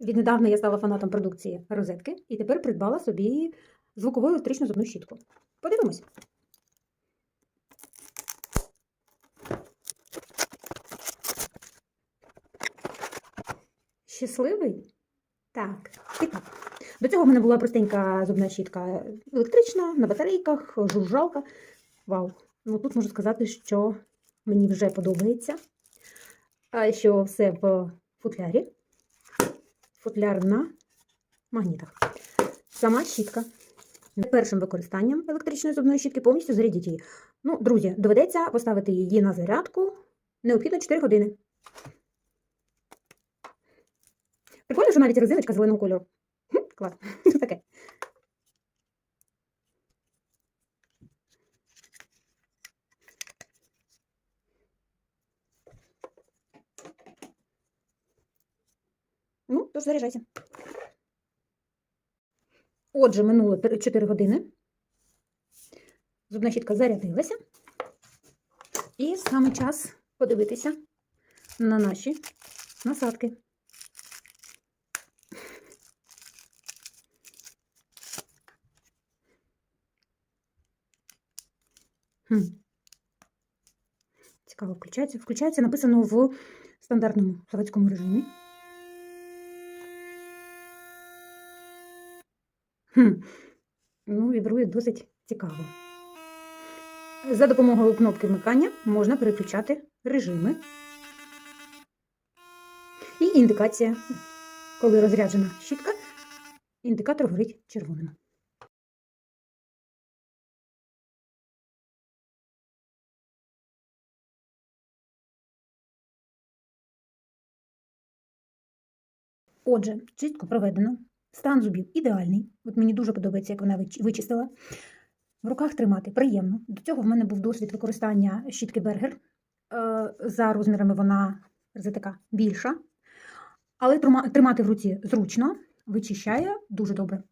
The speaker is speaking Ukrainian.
Віднедавна я стала фанатом продукції розетки і тепер придбала собі звукову електричну зубну щітку. Подивимось. Щасливий? Так, і так. До цього в мене була простенька зубна щітка електрична, на батарейках, жужжалка. Вау! Ну тут можу сказати, що мені вже подобається. Що все в футлярі. Футляр на магнітах. Сама щітка. Першим використанням електричної зубної щітки повністю зарядіть її. Ну, друзі, доведеться поставити її на зарядку. Необхідно 4 години. Прикольно, що навіть резиночка зеленого кольору. Хм, Клас. Таке? Ну, тож заряджайся. Отже, минуло 4 години. Зубна щітка зарядилася. І саме час подивитися на наші насадки. Хм. Цікаво, включається. Включається, написано в стандартному заводському режимі. Хм. Ну, вібрує досить цікаво. За допомогою кнопки вмикання можна переключати режими. І індикація, коли розряджена щітка, індикатор горить червоним. Отже, чистку проведено. Стан зубів ідеальний. От мені дуже подобається, як вона вичистила. В руках тримати приємно. До цього в мене був досвід використання щітки Бергер. Е, За розмірами вона така більша. Але тримати в руці зручно, вичищає дуже добре.